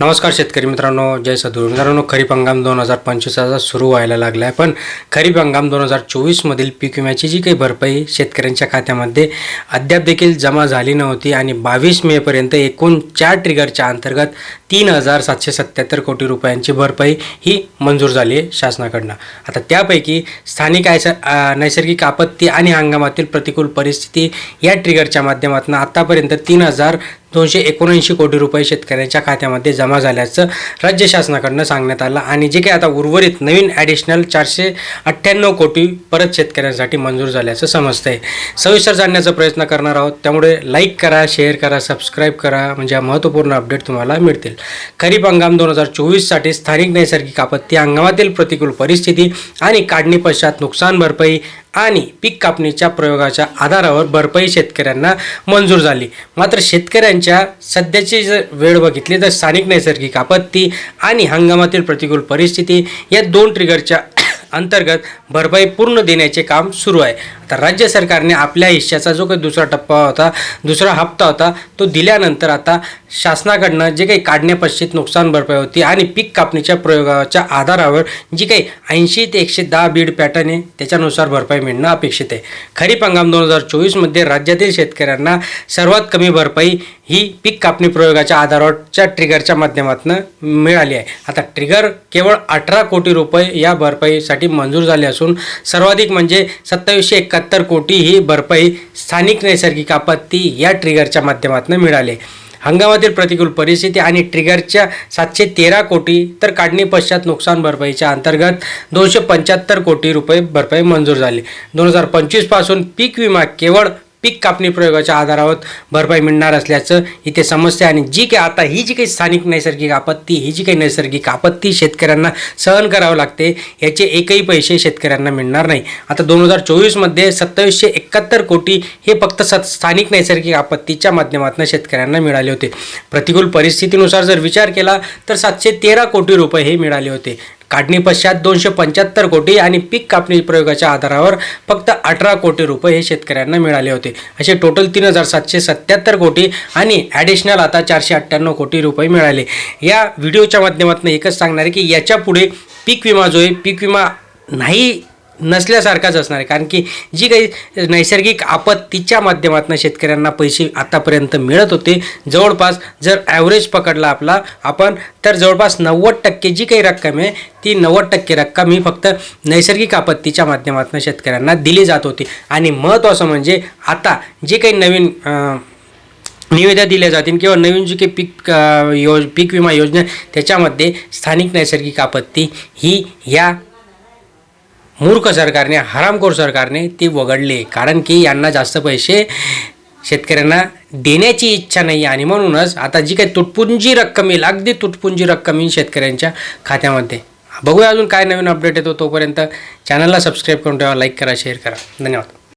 नमस्कार शेतकरी मित्रांनो जय सदूर मित्रांनो खरीप हंगाम दोन हजार पंचवीसचा सुरू व्हायला लागला आहे पण खरीप हंगाम दोन हजार चोवीसमधील पीक विम्याची जी काही भरपाई शेतकऱ्यांच्या खात्यामध्ये अद्याप देखील जमा झाली नव्हती आणि बावीस मेपर्यंत एकूण चार ट्रिगरच्या अंतर्गत तीन हजार सातशे सत्याहत्तर कोटी रुपयांची भरपाई ही मंजूर झाली आहे शासनाकडनं. आता त्यापैकी स्थानिक आयस नैसर्गिक आपत्ती आणि हंगामातील प्रतिकूल परिस्थिती या ट्रिगरच्या माध्यमातून आत्तापर्यंत तीन हजार दोनशे एकोणऐंशी कोटी रुपये शेतकऱ्यांच्या खात्यामध्ये जमा झाल्याचं राज्य शासनाकडनं सांगण्यात आलं आणि जे काही आता उर्वरित नवीन ॲडिशनल चारशे अठ्ठ्याण्णव कोटी परत शेतकऱ्यांसाठी मंजूर झाल्याचं समजतं आहे सविस्तर जाणण्याचा प्रयत्न करणार आहोत. त्यामुळे लाईक करा शेअर करा सबस्क्राईब करा. म्हणजे महत्त्वपूर्ण अपडेट तुम्हाला मिळतील. खरीप हंगाम दोन हजार चोवीससाठी स्थानिक नैसर्गिक आपत्ती हंगामातील प्रतिकूल परिस्थिती आणि काढणी पश्चात नुकसान भरपाई आणि पीक कापणीच्या प्रयोगाच्या आधारावर भरपाई शेतकऱ्यांना मंजूर झाली. मात्र शेतकऱ्यांच्या सध्याची जर वेळ बघितली तर स्थानिक नैसर्गिक आपत्ती आणि हंगामातील प्रतिकूल परिस्थिती या दोन ट्रिगरच्या अंतर्गत भरपाई पूर्ण देण्याचे काम सुरू आहे. आता राज्य सरकारने आपल्या हिश्श्याचा जो काही दुसरा टप्पा होता दुसरा हप्ता होता तो दिल्यानंतर आता शासनाकडनं जे काही काढण्यापश्चित नुकसान भरपाई होती आणि पीक कापणीच्या प्रयोगाच्या आधारावर जी काही ऐंशी ते एकशे दहा बीड पॅटर्न आहे त्याच्यानुसार भरपाई मिळणं अपेक्षित आहे. खरीप हंगाम दोन हजार चोवीसमध्ये राज्यातील शेतकऱ्यांना सर्वात कमी भरपाई ही पीक कापणी प्रयोगाच्या आधारावरच्या ट्रिगरच्या माध्यमातून मिळाली आहे. आता ट्रिगर केवळ अठरा कोटी रुपये या भरपाईसाठी मंजूर झाले असून सर्वाधिक म्हणजे सत्तावीसशे एकाहत्तर कोटी ही भरपाई स्थानिक नैसर्गिक आपत्ती या ट्रिगरच्या माध्यमातून मिळाले. हंगामातील प्रतिकूल परिस्थिती आणि ट्रिगरच्या सातशे तेरा कोटी तर काढणी पश्चात नुकसान भरपाईच्या अंतर्गत दोनशे पंच्याहत्तर कोटी रुपये भरपाई मंजूर झाली. दोन हजार पंचवीसपासून पीक विमा केवळ पीक कापणी प्रयोगाच्या आधारावर भरपाई मिळणार असल्याचं इथे समजते आणि जी काही आता ही जी काही स्थानिक नैसर्गिक आपत्ती ही जी काही नैसर्गिक आपत्ती शेतकऱ्यांना सहन करावं लागते याचे एकही पैसे शेतकऱ्यांना मिळणार नाही. आता दोन हजार चोवीसमध्ये सत्तावीसशे एकाहत्तर कोटी हे फक्त स स्थानिक नैसर्गिक आपत्तीच्या माध्यमातून शेतकऱ्यांना मिळाले होते. प्रतिकूल परिस्थितीनुसार जर विचार केला तर सातशे तेरा कोटी रुपये हे मिळाले होते. काढणी पश्चात दोनशे पंच्याहत्तर कोटी आणि पीक कापणी प्रयोगाच्या आधारावर फक्त अठरा कोटी रुपये हे शेतकऱ्यांना मिळाले होते. असे टोटल तीन हजार सातशे सत्याहत्तर कोटी आणि ॲडिशनल आता चारशे अठ्ठ्याण्णव कोटी रुपये मिळाले. या व्हिडिओच्या माध्यमातून एकच सांगणार आहे की याच्यापुढे पीक विमा जो आहे पीक विमा नाही नसल्यासारखाच असणार आहे. कारण की जी काही नैसर्गिक आपत्तीच्या माध्यमातून शेतकऱ्यांना पैसे आतापर्यंत मिळत होते जवळपास जर ॲव्हरेज पकडला आपला आपण तर जवळपास नव्वद टक्के जी काही रक्कम आहे ती नव्वद टक्के रक्कम ही फक्त नैसर्गिक आपत्तीच्या माध्यमातून शेतकऱ्यांना दिली जात होती. आणि महत्त्वाचं म्हणजे आता जे काही नवीन अं, निविदा दिल्या जातील किंवा नवीन जी काही पीक योज पीक विमा योजना त्याच्यामध्ये स्थानिक नैसर्गिक आपत्ती ही या मूर्ख सरकारने हरामखोर सरकारने ती वगळली. कारण की यांना जास्त पैसे शेतकऱ्यांना देण्याची इच्छा नाही आणि म्हणूनच आता जी काही तुटपुंजी रक्कम येईल अगदी तुटपुंजी रक्कम येईल शेतकऱ्यांच्या खात्यामध्ये. बघूया अजून काय नवीन अपडेट येतो तोपर्यंत. चॅनलला सबस्क्राईब करून ठेवा लाईक करा शेअर करा. धन्यवाद.